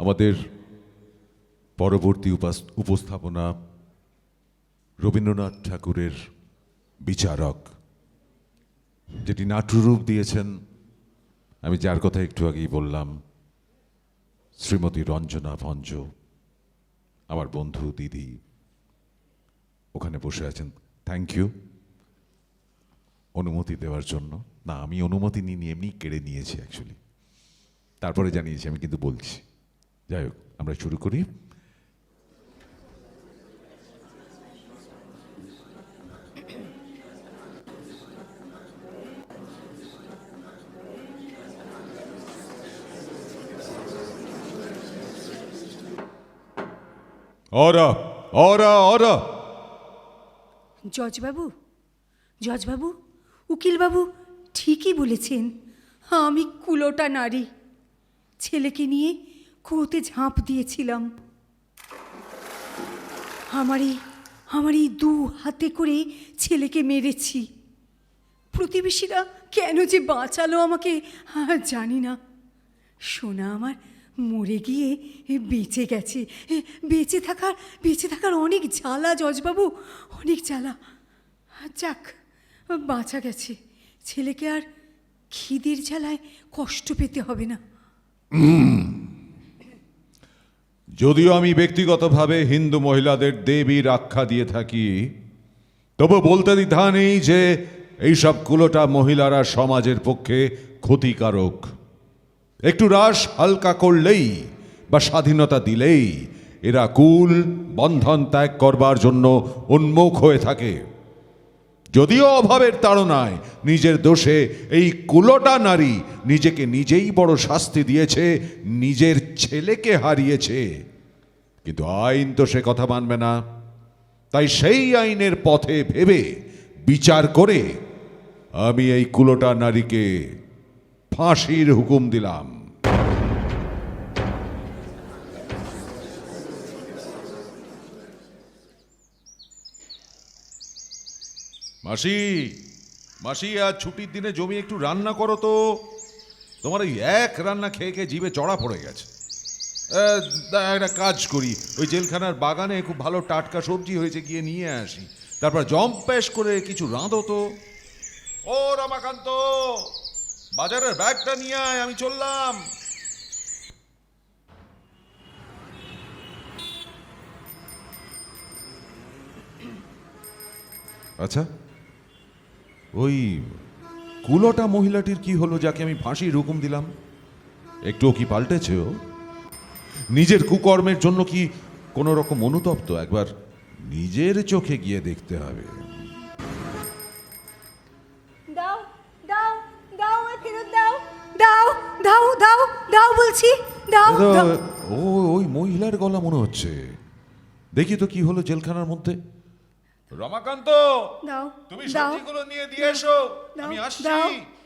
আমাদের পরবর্তী উপাস- উপস্থাপনা রবীন্দ্রনাথ ঠাকুরের বিচারক, যেটি নাট্যরূপ দিয়েছেন। আমি যার কথা একটু আগেই বললাম, শ্রীমতী রঞ্জনা ভঞ্জ, আমার বন্ধু, দিদি, ওখানে বসে আছেন। থ্যাংক ইউ অনুমতি দেওয়ার জন্য। না, আমি অনুমতি নিয়ে এমনি কেড়ে নিয়েছি অ্যাকচুয়ালি তারপরে জানিয়েছি, আমি কিন্তু বলছি। যাই হোক, আমরা শুরু করি। অরা জজবাবু জজবাবু, উকিলবাবু ঠিকই বলেছেন, আমি কুলোটা নারী। ছেলেকে নিয়ে কুয়োতে ঝাঁপ দিয়েছিলাম। আমার এই আমার এই দু হাতে করে ছেলেকে মেরেছি। প্রতিবেশীরা কেন যে বাঁচালো আমাকে জানি না। সোনা আমার মরে গিয়ে বেঁচে গেছে। বেঁচে থাকার বেঁচে থাকার অনেক জ্বালা, জজবাবু, অনেক জ্বালা। যাক, বাঁচা গেছে। ছেলেকে আর খিদের জ্বালায় কষ্ট পেতে হবে না। যদিও আমি ব্যক্তিগতভাবে হিন্দু মহিলাদের দেবীর আখ্যা দিয়ে থাকি, তবু বলতে দ্বিধা নেই যে এইসব কুলোটা মহিলারা সমাজের পক্ষে ক্ষতিকারক। একটু রাস হালকা করলেই বা স্বাধীনতা দিলেই এরা কুল বন্ধন ত্যাগ করবার জন্য উন্মুখ হয়ে থাকে। যদিও অভাবের তাড়নায় নিজের দোষে এই কুলোটা নারী নিজেকে নিজেই বড় শাস্তি দিয়েছে, নিজের ছেলেকে হারিয়েছে। কিন্তু আইন তো সে কথা মানবে না। তাই সেই আইনের পথে ভেবে বিচার করে আমি এই কুলোটা নারীকে ফাঁসির হুকুম দিলাম। মাসি মাসি, আজ ছুটির দিনে জমি একটু রান্না করো তো। তোমার এই এক রান্না খেয়ে খেয়ে জিভে চড়া পড়ে গেছে। একটা কাজ করি। ওই জেলখানার বাগানে খুব ভালো টাটকা সবজি হয়েছে, গিয়ে নিয়ে আসি। তারপর জম্পেশ করে কিছু রাঁধো তো। ও রমাকান্ত, বাজারের ব্যাগটা নিয়ে আয়, আমি চললাম। আচ্ছা ওই কুলোটা মহিলাটির কি হলো যাকে আমি ফাঁসির হুকুম দিলাম? একটুও কি পাল্টেছে ও? নিজের কুকর্মের জন্য কি কোনো রকম অনুতপ্ত? একবার নিজের চোখে গিয়ে দেখতে হবে। দাও দাও দাও ফেরত দাও দাও দাও দাও দাও বলছি দাও দাও। ও ওই মহিলার গলা মনে হচ্ছে। দেখি তো কি হলো জেলখানার মধ্যে। রমাকান্ত দাও তুমি সবজিগুলো নিয়ে দিয়ে এসো। আমি আসছি।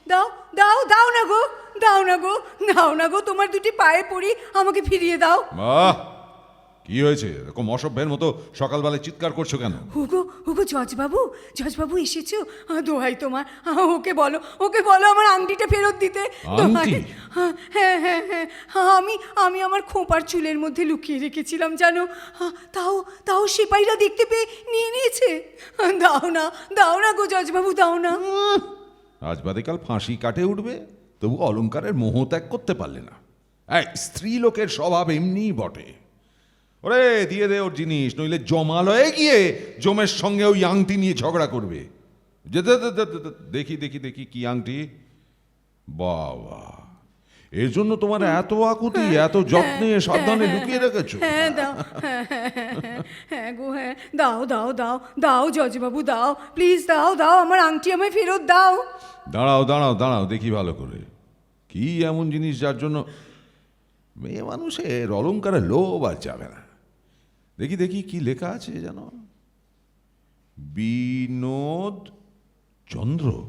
দাও দাও দাও না গো দাও না গো দাও না গো তোমার দুটি পায়ে পড়ি আমাকে ফিরিয়ে দাও। কি হয়েছে? এরকম অসভ্যের মতো সকালবেলায় চিৎকার করছ কেন? হুগো হুগো জজবাবু জজবাবু এসেছ? আহ, দোহাই তোমার। আহ, ওকে বলো ওকে বলো আমার আংটিটা ফেরত দিতে। আংটি? হ্যাঁ হ্যাঁ হ্যাঁ হ্যাঁ। আমি আমি আমার খোঁপার চুলের মধ্যে লুকিয়ে রেখেছিলাম জানো? আহ, তাও তাও সিপাহীরা দেখতে পেয়ে নিয়ে নিয়েছে। আহ, দাও না দাও না গো জজবাবু দাও না। আজ বাদে কাল ফাঁসি কাটে উঠবে তবু অলংকারের মোহ ত্যাগ করতে পারলে না। এই স্ত্রী লোকের স্বভাব এমনিই বটে। ওরে দিয়ে দে ওর জিনিস নইলে জমালয়ে গিয়ে জমের সঙ্গে ওই আংটি নিয়ে ঝগড়া করবে। যে দে, দে, দে, দে, দে, দেখি দেখি দেখি কি আংটি। বাবা এর জন্য তোমার এত আকুতি এত যত্নে সাবধানে লুকিয়ে রেখেছো। হ্যাঁ দাও। হ্যাঁ গো হ্যাঁ দাও দাও দাও দাও জজবাবু দাও। প্লিজ দাও দাও আমার আংটি আমায় ফেরত দাও। দাঁড়াও দাঁড়াও দাঁড়াও, দেখি ভালো করে। কি এমন জিনিস যার জন্য মেয়ে মানুষের অলঙ্কারে লোভ আর যাবে না? দেখি দেখি কি লেখা আছে যেন। বিনোদ চন্দ্র।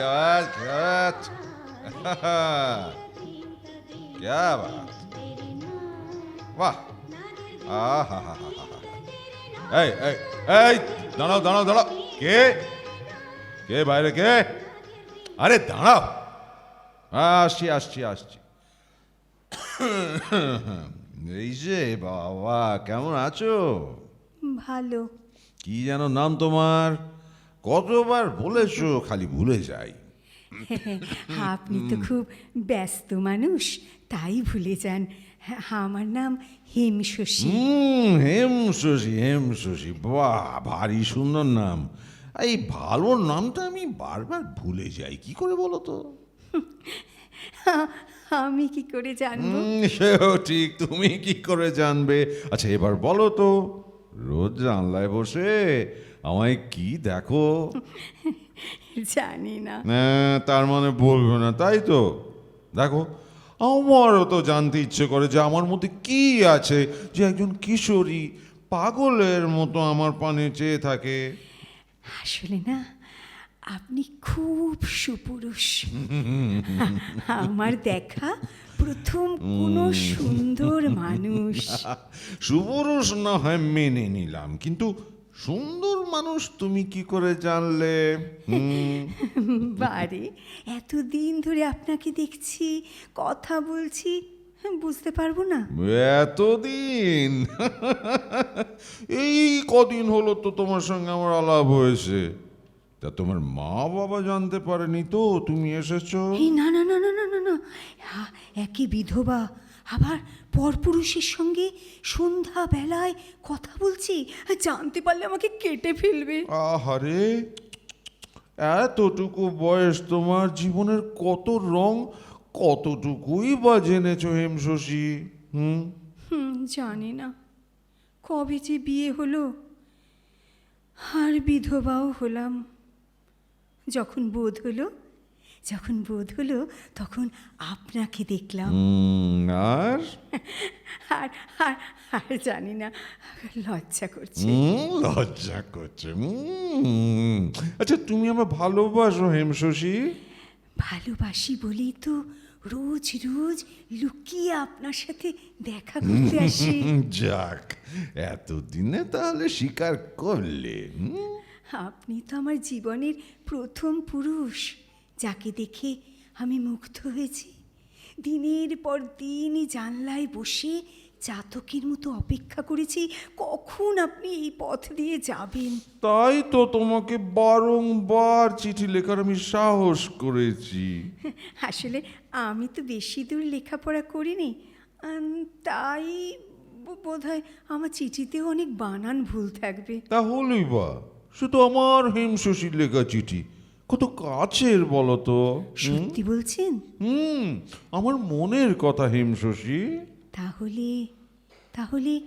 क्या बात क्या बात क्या बात বাহ আহা হা হা হা এই এই এই দাঁড়াও দাঁড়াও দাঁড়াও কে কে বাইরে কে আরে দাঁড়াও আসছি আসছি আসছি এই যে বাবা কেমন আছো ভালো কি যেন নাম তোমার কতবার বলেছ খালি ভুলে যাই। আপনি তো খুব ব্যস্ত মানুষ তাই ভুলে যান। হ্যাঁ, আমার নাম হেম শশী। হুম হেম শশী হেম শশী। বাহ ভারী সুন্দর নাম। এই ভালো নামটা আমি বারবার ভুলে যাই কি করে বলো তো? আমি কি করে জানব? সেও ঠিক তুমি কি করে জানবে? আচ্ছা এবার বলো তো রোজ জানলায় বসে আমায় কি দেখো? জানি না। হ্যাঁ, তার মানে বলবে না তাই তো। দেখো আমারও তো জানতে ইচ্ছে করে যে আমার মধ্যে কি আছে যে একজন কিশোরী পাগলের মতো আমার পানে চেয়ে থাকে। আসলে না আপনি খুব সুপুরুষ। আমার দেখা প্রথম কোনো সুন্দর মানুষ। সুপুরুষ না হয় মেনে নিলাম কিন্তু সুন্দর মানুষ তুমি কি করে জানলে? বারে এতদিন ধরে আপনাকে দেখছি কথা বলছি বুঝতে পারব না। এতদিন? এই কদিন হলো তো তোমার সঙ্গে আমার আলাপ হয়েছে। তা তোমার মা বাবা জানতে পারেনি তো তুমি এসেছ? না না না না না না না হা, একই বিধবা আবার পরপুরুষের সঙ্গে সন্ধ্যা বেলায় কথা বলছি? জানতে পারলে আমাকে কেটে ফেলবে। আহারে এতটুকু বয়স তোমার জীবনের কত রং কতটুকুই বা জেনেছো হেম শশী হুম? হুম জানি না। কবে যে বিয়ে হলো আর বিধবাও হলাম। যখন বোধ হলো যখন বোধ হলো তখন আপনাকে দেখলাম। আর? আর আর আর জানি না লজ্জা করছে। লজ্জা করছে। আচ্ছা তুমি আমার ভালোবাসো হেমশশী ভালোবাসি বলেই তো রোজ রোজ লুকিয়ে আপনার সাথে দেখা করতে আসি। যাক এতদিনে তাহলে স্বীকার করলে আপনি তো আমার জীবনের প্রথম পুরুষ। যাকে দেখে আমি মুগ্ধ হয়েছি। দিনের পর দিন জানলায় বসে চাতকের মতো অপেক্ষা করেছি কখন আপনি এই পথ দিয়ে যাবেন? তাই তো তোমাকে বারংবার চিঠি লেখার আমি সাহস করেছি। আসলে আমি তো বেশি দূর লেখাপড়া করিনি। তাই বোধ হয় আমার চিঠিতেও অনেক বানান ভুল থাকবে। তাহলেই বা শুধু আমার হেমশশীর লেখা চিঠি। কত কাছের বলো তো। সত্যি বলছেন? হুম আমার মনের কথা হিমশশী। তাহলে তাহলে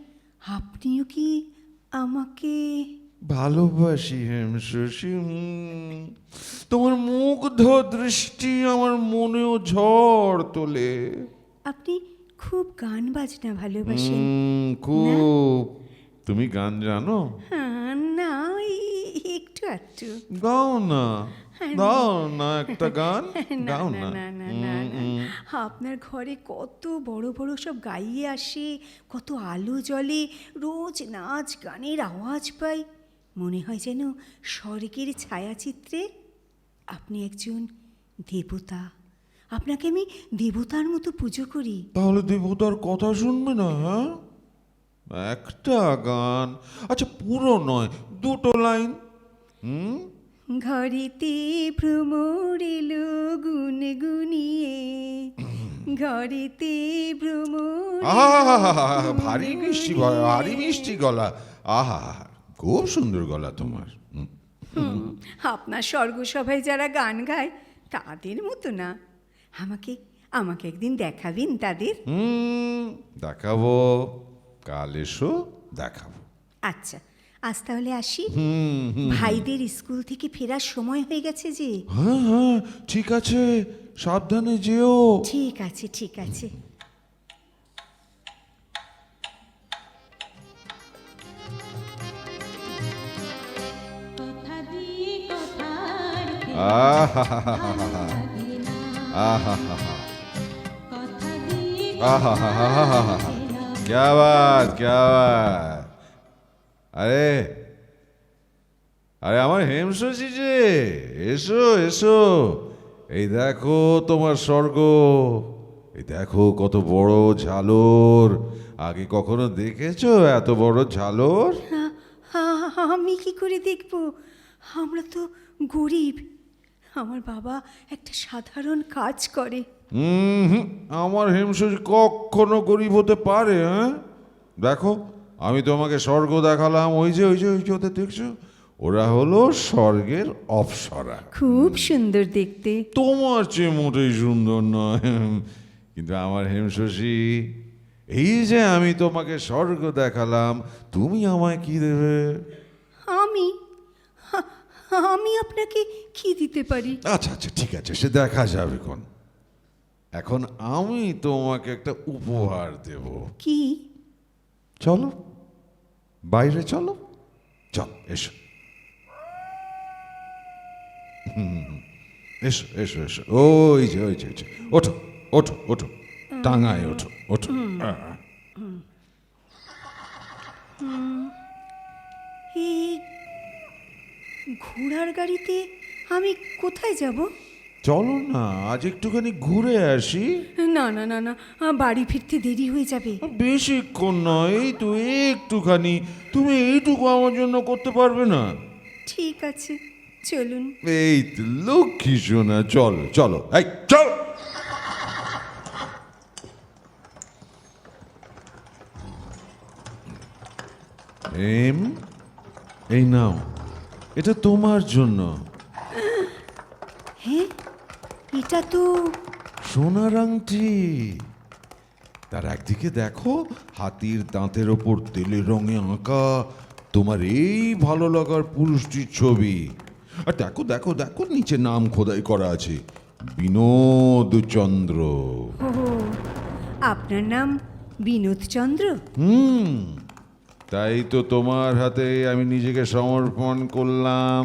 আপনিও কি আমাকে ভালোবাসি হেম। শশী তোমার মুগ্ধ দৃষ্টি আমার মনেও ঝড় তোলে। আপনি খুব গান বাজনা ভালোবাসেন খুব। তুমি গান জানো? হ্যাঁ, না একটু একটু গাও না। গাও না একটা গান। না গাও না। আপনার ঘরে কত বড় বড় সব গাইয়ে আসে কত আলো জ্বলে রোজ নাচ গানের আওয়াজ পাই। মনে হয় যেন স্বর্গের ছায়াচিত্রে আপনি একজন দেবতা। আপনাকে আমি দেবতার মতো পুজো করি। তাহলে দেবতার কথা শুনবে না হ্যাঁ? একটা গান। আচ্ছা পুরো নয় দুটো লাইন। হুম? ঘরেতে ভ্রমর এলো গুন গুনিয়ে ঘরেতে ভ্রমর ভারী মিষ্টি গলা ভারী মিষ্টি গলা। আহা খুব সুন্দর গলা তোমার। আপনার স্বর্গসভায় যারা গান গায় তাদের মতো না। আমাকে আমাকে একদিন দেখাবেন তাদের। দেখাবো। কাল এসো দেখাবো। আচ্ছা। আজ তাহলে আসি হুম হুম। ভাইদের স্কুল থেকে ফেরার সময় হয়ে গেছে যে হ্যাঁ হ্যাঁ ঠিক আছে সাবধানে যেও ঠিক আছে ঠিক আছে কথা দিয়ে কথার আহা লাগে না আহা কথা দিয়ে আহা লাগে না क्या बात क्या बात আরে আরে আমার হেমশশী যে এসো এসো। এই দেখো তোমার স্বর্গ এই দেখো কত বড় ঝালর। আগে কখনো দেখেছ এত বড় ঝালর? আমি কি করে দেখব? আমরা তো গরিব। আমার বাবা একটা সাধারণ কাজ করে। হুম হুম, আমার হেমশশী কখনো গরিব হতে পারে হ্যাঁ? দেখো আমি তোমাকে স্বর্গ দেখালাম। ওই যে ওই যে ওই যে ওদের দেখছ? ওরা হলো স্বর্গের অপসরা। খুব সুন্দর দেখতে। তোমার চেয়ে মোটেই সুন্দর নয়। কিন্তু আমার হেমশশী এই যে আমি তোমাকে স্বর্গ দেখালাম তুমি আমায় কি দেবে? আমি? আমি আপনাকে কি দিতে পারি? আচ্ছা আচ্ছা ঠিক আছে সে দেখা যাবে কোন এখন আমি তোমাকে একটা উপহার দেব। কি? চলো। বাইরে চলো। চল, এসো। এসো এসো এসো। ওই যে ওই যে ওই যে। ওঠো ওঠো ওঠো। টাঙায় ওঠো ওঠো। ঘোড়ার গাড়িতে আমি কোথায় যাব? চলো না আজ একটুখানি ঘুরে আসি। না না না না বাড়ি ফিরতে দেরি হয়ে যাবে। বেশিক্ষণ নয় তো একটুখানি। তুমি এইটুকু আমার জন্য করতে পারবে না। ঠিক আছে চলুন। এই তো লক্ষ্মী সোনা চলো চলো এই চল। এম এই নাও এটা তোমার জন্য। এটা তো সোনার আংটি তার একদিকে দেখো হাতির দাঁতের ওপর তেলের রঙে আঁকা তোমার এই ভালো লাগার পুরুষটির ছবি। আর দেখো দেখো দেখো নিচে নাম খোদাই করা আছে বিনোদ চন্দ্র। আপনার নাম বিনোদ চন্দ্র? হুম তাই তো তোমার হাতে আমি নিজেকে সমর্পণ করলাম।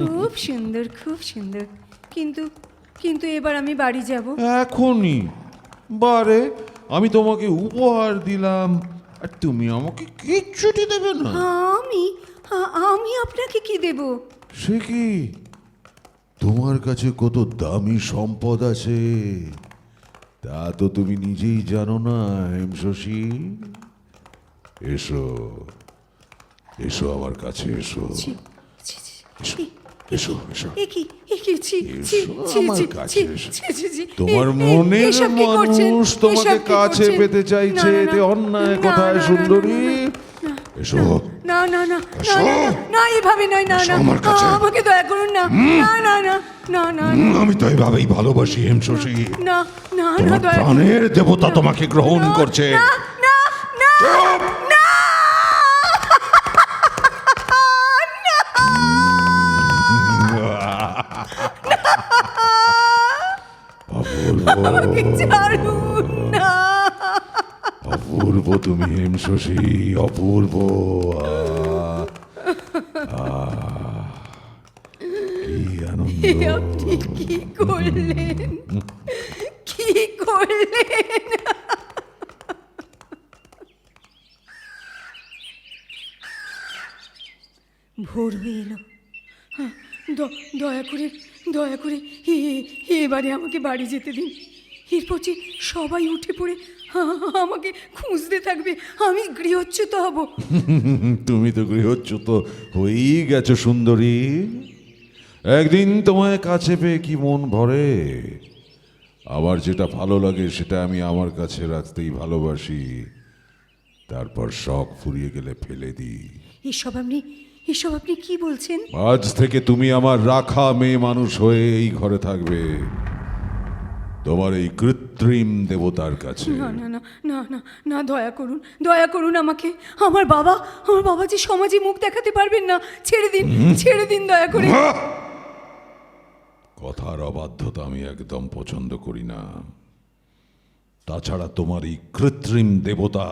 খুব সুন্দর খুব সুন্দর। কিন্তু কিন্তু এবার আমি বাড়ি যাব। এখনই? বারে আমি তোমাকে উপহার দিলাম। আর তুমি আমাকে কিচ্ছুটি দেবে না। আমি আমি আপনাকে কি দেব? সে কি? তোমার কাছে কত দামি সম্পদ আছে? তা তো তুমি নিজেই জানো না হেমশশী এসো এসো আমার কাছে এসো। ছি, এসো এসো এ কি এ কি ছি ছি ছি ছি ছি ছি তোমার মনের? মানুষ তোমাকে কাছে পেতে চাইছে না, না, এতে অন্যায় না, কোথায় না, না, সুন্দরী এসো না না না না না, না, না এভাবে নয় না না আমার কাছে। আমাকে দয়া করুন না না না না না না আমি তো এইভাবেই ভালোবাসি হেমশশী না না না তোমার দয়া প্রাণের দেবতা তোমাকে গ্রহণ করছে না না না আমাকে ছাড়ুন না। অপূর্ব তুমি হেমশশী অপূর্ব। কি আনন্দ। আপনি কি করলেন কি করলেন ভোর হয়ে এলো হ্যাঁ, দ- দয়া করে দয়া করে এ- এবারে আমাকে বাড়ি যেতে দিন। এরপর যে সবাই উঠে পড়ে আমাকে খুঁজতে থাকবে আমি গৃহচ্যুত হব। তুমি তো গৃহচ্যুত হয়েই গেছো সুন্দরী। একদিন তোমায় কাছে পেয়ে কি মন ভরে? আবার যেটা ভালো লাগে সেটা আমি আমার কাছে রাখতেই ভালোবাসি। তারপর শখ ফুরিয়ে গেলে ফেলে দিই। এসব আপনি এসব আপনি কি বলছেন? আজ থেকে তুমি আমার রাখা মেয়ে মানুষ হয়ে এই ঘরে থাকবে। তোমার এই কৃত্রিম দেবতার কাছে। না না না না না না দয়া করুন দয়া করুন আমাকে। আমার বাবা আমার বাবা যে সমাজে মুখ দেখাতে পারবেন না ছেড়ে দিন ছেড়ে দিন দয়া করে। কথার অবাধ্যতা আমি একদম পছন্দ করি না। তাছাড়া তোমার এই কৃত্রিম দেবতা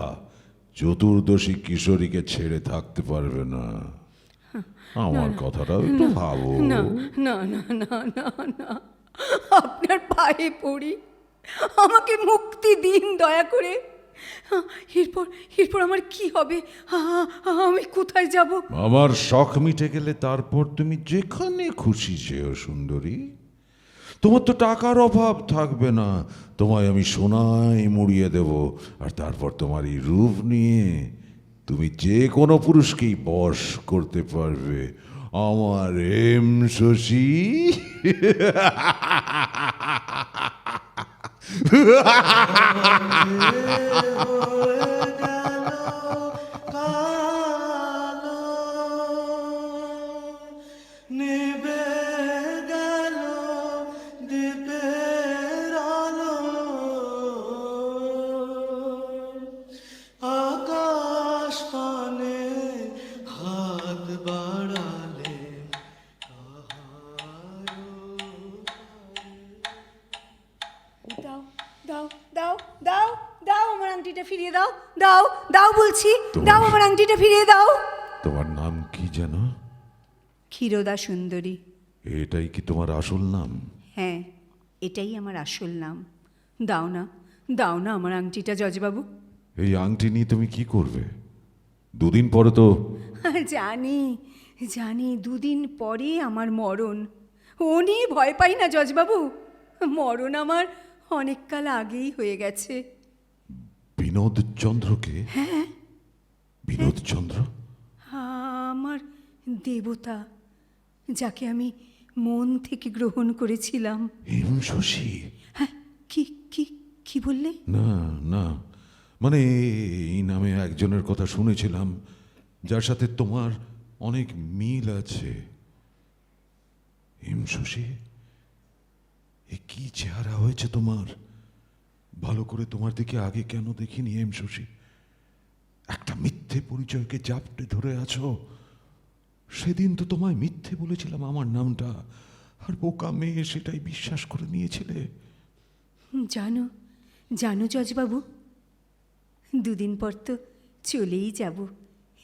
চতুর্দশী কিশোরীকে ছেড়ে থাকতে পারবে না। আমার কথাটাও একটু ভাবো। না না না না না না। আপনার পায়ে পড়ি। আমাকে মুক্তি দিন দয়া করে। এরপর এরপর আমার কি হবে? আমি কোথায় যাব? আমার শখ মিটে গেলে তারপর তুমি যেখানে খুশি যেও, সুন্দরী। তোমার তো টাকার অভাব থাকবে না। তোমায় আমি সোনায় মুড়িয়ে দেব। আর তারপর তোমার এই রূপ নিয়ে তুমি যে কোনো পুরুষকেই বশ করতে পারবে। আমার এম শশী আমার আংটিটা ফিরিয়ে দাও। তোমার নাম কি যেন? ক্ষীরদা সুন্দরী। এটাই কি তোমার আসল নাম? হ্যাঁ এটাই আমার আসল নাম। দাও না দাও না আমার আংটিটা জজবাবু। এই আংটি নিয়ে তুমি কি করবে? দুদিন পরে তো জানি জানি দুদিন পরে আমার মরণ। ও নিয়ে ভয় পাই না জজবাবু। মরণ আমার অনেককাল আগেই হয়ে গেছে। বিনোদ চন্দ্রকে বিনোদ চন্দ্র? আমার দেবতা যাকে আমি মন থেকে গ্রহণ করেছিলাম। হেম শশী। হ্যাঁ কি কি কি বললে? না না মানে এই নামে একজনের কথা শুনেছিলাম যার সাথে তোমার অনেক মিল আছে। হেম শশী এ কি চেহারা হয়েছে তোমার? ভালো করে তোমার দিকে আগে কেন দেখিনি হেম শশী? একটা মিথ্যে পরিচয়কে জাপটে ধরে আছো। সেদিন তো তোমায় মিথ্যে বলেছিলাম আমার নামটা। আর বোকা মেয়ে সেটাই বিশ্বাস করে নিয়েছিলে। জানো জানো জজবাবু, দুদিন পর তো চলেই যাব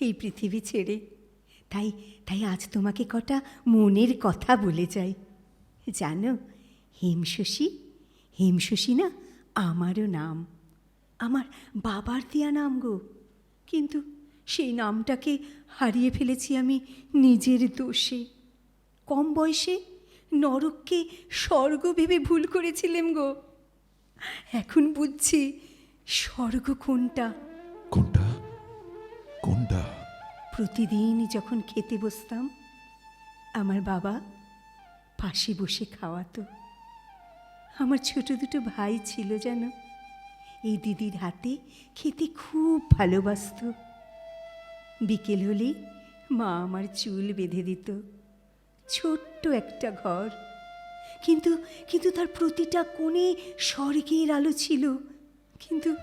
এই পৃথিবী ছেড়ে। তাই তাই আজ তোমাকে কটা মনের কথা বলে যাই। জানো, হেমশশী হেমশশী না, আমারও নাম। আমার বাবার দেয়া নাম গো। কিন্তু সেই নামটাকে হারিয়ে ফেলেছি আমি নিজের দোষে। কম বয়সে নরককে স্বর্গ ভেবে ভুল করেছিলাম গো। এখন বুঝছি স্বর্গ কোনটা। কোনটা? কোনটা? প্রতিদিন যখন খেতে বসতাম আমার বাবা পাশে বসে খাওয়াতো। আমার ছোট দুটো ভাই ছিল যেন এই দিদির হাতে খেতে খুব ভালোবাসতো। বিকেল হলেই মা আমার চুল বেঁধে দিত। ছোট্ট একটা ঘর। কিন্তু কিন্তু তার প্রতিটা কোণে স্বর্গের আলো ছিল। কিন্তু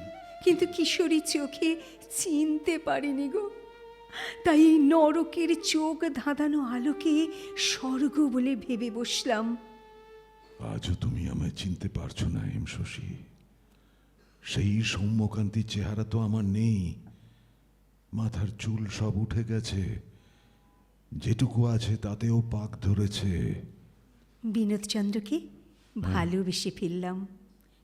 কিন্তু কিশোরী চোখে চিনতে পারিনি গো। তাই এই নরকের চোখ ধাঁধানো আলোকে স্বর্গ বলে ভেবে বসলাম। আজও তুমি আমায় চিনতে পারছ না এম শশী সেই সৌম্যকান্তির চেহারা তো আমার নেই। মাথার চুল সব উঠে গেছে। যেটুকু আছে তাতেও পাক ধরেছে। বিনোদচন্দ্রকে ভালোবেসে ফেললাম।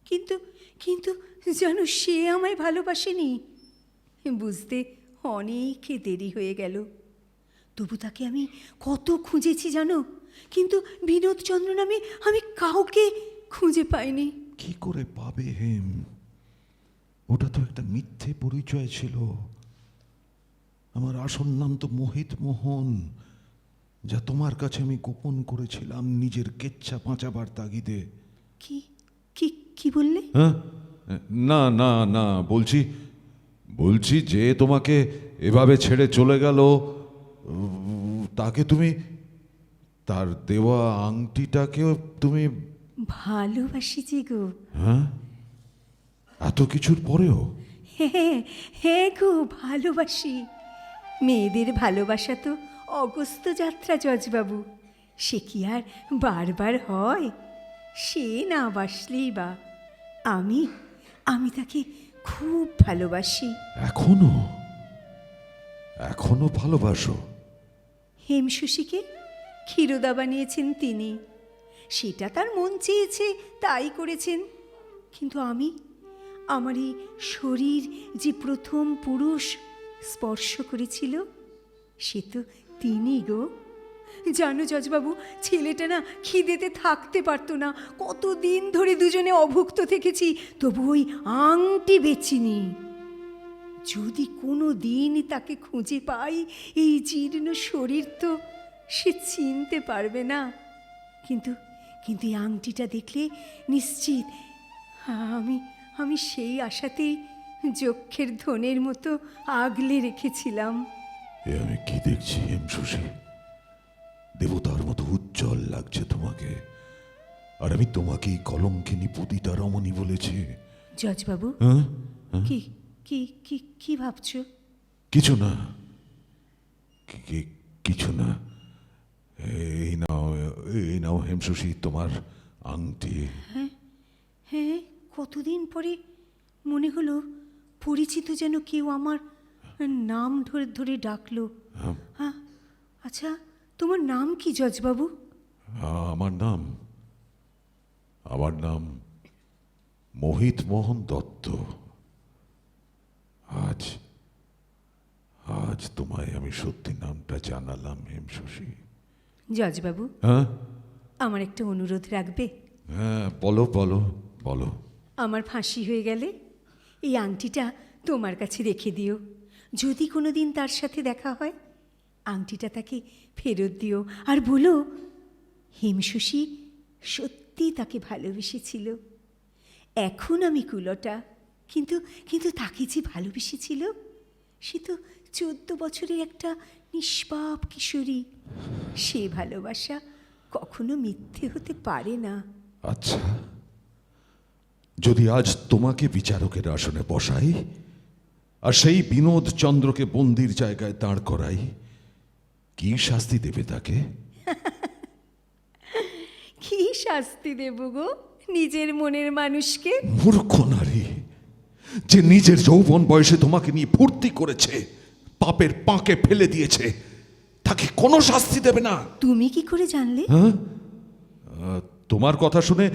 কিন্তু কিন্তু যেন সে আমায় ভালোবাসেনি। বুঝতে অনেক দেরি হয়ে গেল। তবু তাকে আমি কত খুঁজেছি জানো? কিন্তু বিনোদচন্দ্র নামে আমি কাউকে খুঁজে পাইনি। কি করে পাবে হেম? ওটা তো একটা মিথ্যে পরিচয় ছিল। আমার আসল নাম তো মোহিত মোহন যা তোমার কাছে আমি গোপন করেছিলাম নিজের কেচ্ছা পাঁচাবার তাগিদে। কি কি কি বললে? হ্যাঁ? না না না বলছি বলছি যে তোমাকে এভাবে ছেড়ে চলে গেল তাকে তুমি তার দেওয়া আংটিটাকেও তুমি ভালোবাসি যে গো। হ্যাঁ? এত কিছুর পরেও? হ্যাঁ হ্যাঁ গো ভালোবাসি। মেয়েদের ভালোবাসা তো অগস্ত যাত্রা জজবাবু। সে কি আর বারবার হয়? সে না বাসলেই বা। আমি আমি তাকে খুব ভালোবাসি। এখনও? এখনও ভালোবাসো? হেমশশীকে ক্ষীরদা বানিয়েছেন তিনি। সেটা তার মন চেয়েছে তাই করেছেন। কিন্তু আমি আমার এই শরীর যে প্রথম পুরুষ স্পর্শ করেছিল, সে তো তিনি গো। জানো জজবাবু, ছেলেটা না খিদেতে থাকতে পারতো না। কত দিন ধরে দুজনে অভুক্ত থেকেছি, তবু ওই আংটি বেচিনি। যদি কোনো দিন তাকে খুঁজে পাই, এই জীর্ণ শরীর তো সে চিনতে পারবে না। কিন্তু কিন্তু এই আংটিটা দেখলে নিশ্চিত আমি আমি সেই আশাতেই যক্ষের ধনের মতো আগলে রেখেছিলাম। এ আমি কি দেখছি এম শশী দেবতার মতো উজ্জ্বল লাগছে তোমাকে। আর আমি তোমাকেই কলঙ্কিনী পুতিতা রমণী বলেছি। জজবাবু হ্যাঁ? কি কি কি কি ভাবছ? কিছু না। কিছু না। এই নাও এই নাও হেমশশী তোমার আংটি। হ্যাঁ হ্যাঁ কতদিন পরে মনে হলো পরিচিত যেন কেউ আমার নাম ধরে ধরে ডাকলো। হ্যাঁ। আচ্ছা তোমার নাম কি জজবাবু? আমার নাম আমার নাম মোহিত মোহন দত্ত। আজ আজ তোমায় আমি সত্যি নামটা জানালাম হেমশশী জজবাবু হ্যাঁ? আমার একটা অনুরোধ রাখবে? হ্যাঁ বলো বলো বলো। আমার ফাঁসি হয়ে গেলে? এই আংটিটা তোমার কাছে রেখে দিও। যদি কোনো দিন তার সাথে দেখা হয়, আংটিটা তাকে ফেরত দিও। আর বলো, হিমশশী সত্যি তাকে ভালোবেসেছিল? এখন আমি কুলোটা, কিন্তু কিন্তু তাকে যে ভালোবেসেছিল, সে তো চোদ্দ বছরের একটা নিষ্পাপ কিশোরী। সে ভালোবাসা কখনো মিথ্যে হতে পারে না। আচ্ছা। যদি আজ তোমাকে বিচারকের আসনে বসাই আর সেই বিনোদ চন্দ্রকে বন্দির জায়গায় দাঁড় করাই কি শাস্তি দেবে তাকে? কি শাস্তি দেব গো নিজের মনের মানুষকে? মূর্খ নারী যে নিজের যৌবন বয়সে তোমাকে নিয়ে ফুর্তি করেছে পাপের পাঁকে ফেলে দিয়েছে তাকে কোনো শাস্তি দেবে না। তুমি কি করে জানলে? হ্যাঁ? তোমার কথা শুনে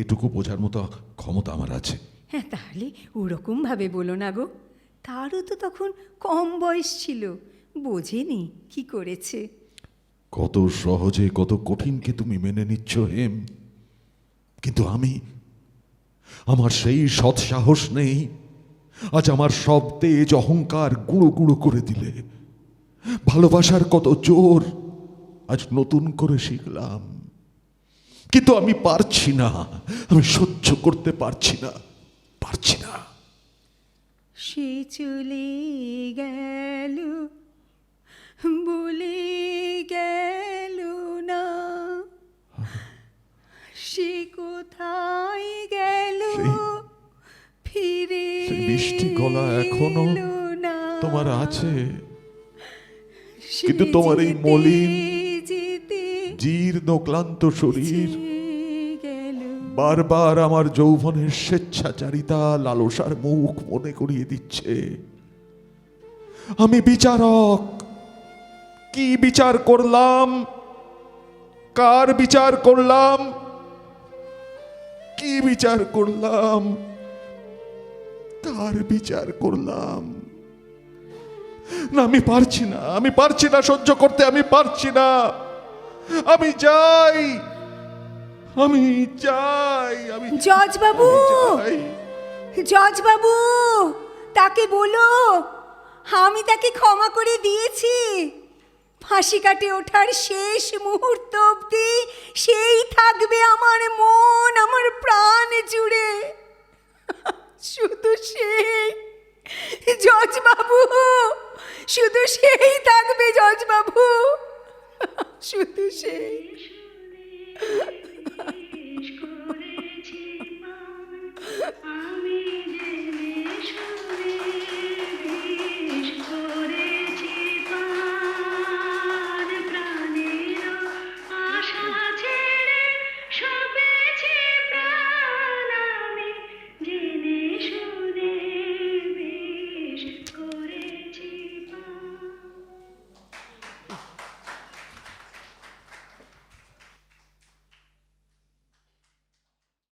এটুকু বোঝার মতো ক্ষমতা আমার আছে। হ্যাঁ তাহলে ওরকম ভাবে বলো না গো। তারও তো তখন কম বয়স ছিল। বোঝেনি কি করেছে। কত সহজে কত কঠিনকে তুমি মেনে নিচ্ছ হেম। কিন্তু আমি আমার সেই সৎ সাহস নেই। আজ আমার সব তেজ অহংকার গুঁড়ো গুঁড়ো করে দিলে। ভালোবাসার কত জোর আজ নতুন করে শিখলাম। কিন্তু আমি পারছি না। আমি সহ্য করতে পারছি না। পারছি না। সে চলে গেল বলে গেল না। সে কোথায় গেল ফিরে মিষ্টি গলা এখনও। তোমার আছে। সে কিন্তু তোমার এই মলিন, জীর্ণ ক্লান্ত শরীর। বারবার আমার যৌবনের স্বেচ্ছাচারিতা লালসার মুখ মনে করিয়ে দিচ্ছে। আমি বিচারক। কি বিচার করলাম? কার বিচার করলাম? কি বিচার করলাম? কার বিচার করলাম? না আমি পারছি না। আমি পারছি না সহ্য করতে আমি পারছি না। আমি যাই আমি চাই আমি জজ বাবু! জজ বাবু তাকে বলো আমি তাকে ক্ষমা করে দিয়েছি। ফাঁসি কাটে ওঠার শেষ মুহূর্ত অবধি সেই থাকবে আমার মন আমার প্রাণ জুড়ে। শুধু সেই জজ বাবু শুধু সেই থাকবে জজ বাবু। শুধু সেই। করেছি